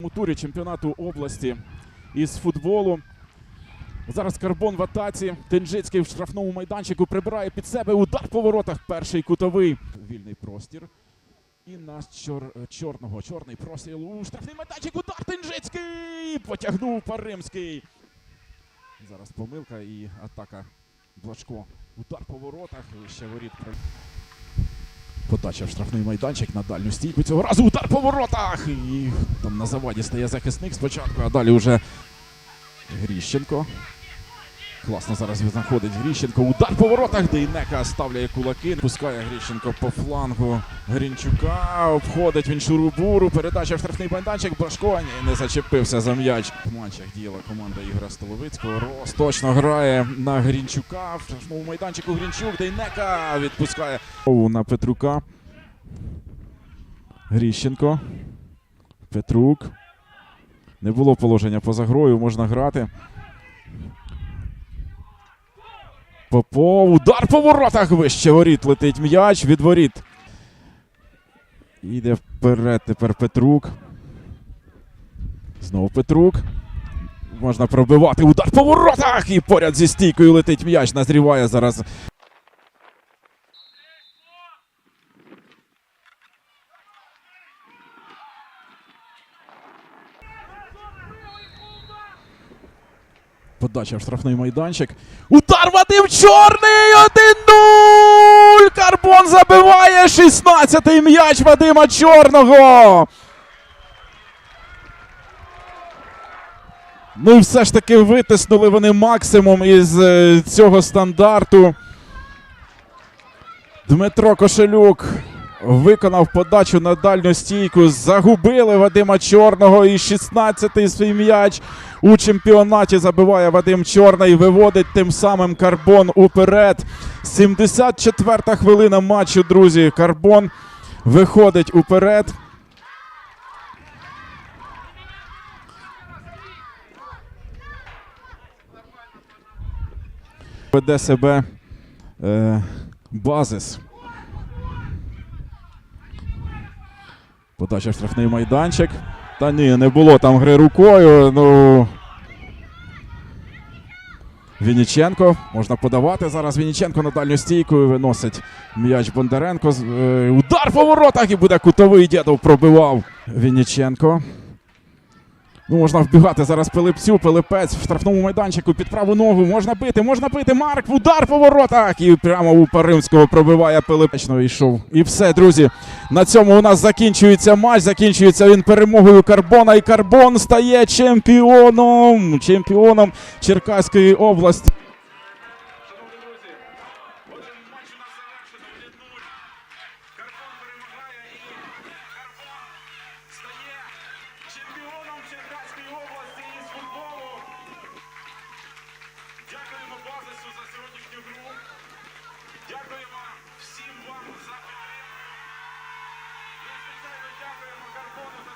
у турі чемпіонату області із футболу. Зараз карбон в атаці. Тенджицький в штрафному майданчику прибирає під себе удар по воротах. Перший кутовий. Вільний простір. І на чор... чорного. Чорний простір у штрафний майданчик. Удар Тенджицький! Потягнув Паримський. Зараз помилка і атака Блажко. Удар по воротах. Ще воріт. Подача в штрафний майданчик на дальню стійку. Цього разу удар по воротах. І там на заваді стає захисник спочатку, а далі вже Гріщенко. Класно зараз знаходить Гріщенко. Удар по воротах. Дейнека ставляє кулаки. Пускає Гріщенко по флангу Грінчука. Обходить він шурубуру. Передача в штрафний майданчик. Башко ні, не зачепився за м'яч. В матчах діяла команда Ігора Столовицького. Рос точно грає на Грінчука. В штрафному майданчику Грінчук. Дейнека відпускає на Петрука. Гріщенко. Петрук. Не було положення поза грою, можна грати. Попов. Удар по воротах вище воріт летить м'яч від воріт. Іде вперед тепер Петрук. Знову Петрук. Можна пробивати. Удар по воротах! І поряд зі стійкою летить м'яч. Назріває зараз. Подача в штрафний майданчик. Удар Вадим Чорний! 1-0! Карбон забиває 16-й м'яч Вадима Чорного. Ну і все ж таки витиснули вони максимум із е, цього стандарту. Дмитро Кошелюк виконав подачу на дальню стійку. Загубили Вадима Чорного. І 16-й свій м'яч у чемпіонаті забиває Вадим Чорний. Виводить тим самим Карбон уперед. 74-та хвилина матчу, друзі. Карбон виходить уперед. Веде себе е, базис. Подача в штрафний майданчик. Та ні, не було там гри рукою. Ну. Вініченко. Можна подавати. Зараз Вініченко на дальню стійку і виносить м'яч Бондаренко. Е, Удар по воротах і буде кутовий дідов пробивав. Вініченко. Ну, можна вбігати зараз Пилипцю, Пилипець в штрафному майданчику під праву ногу. Можна бити, можна бити. Марк в удар по воротах. І прямо у Паримського пробиває Пилипечно ну, йшов. І все, друзі. На цьому у нас закінчується матч. Закінчується він перемогою Карбона. І Карбон стає чемпіоном. Чемпіоном Черкаської області. Карбон перемагає і Карбон чемпіоном. Дякуємо всім вам за підтримку. Ми звичайно дякуємо Карпону за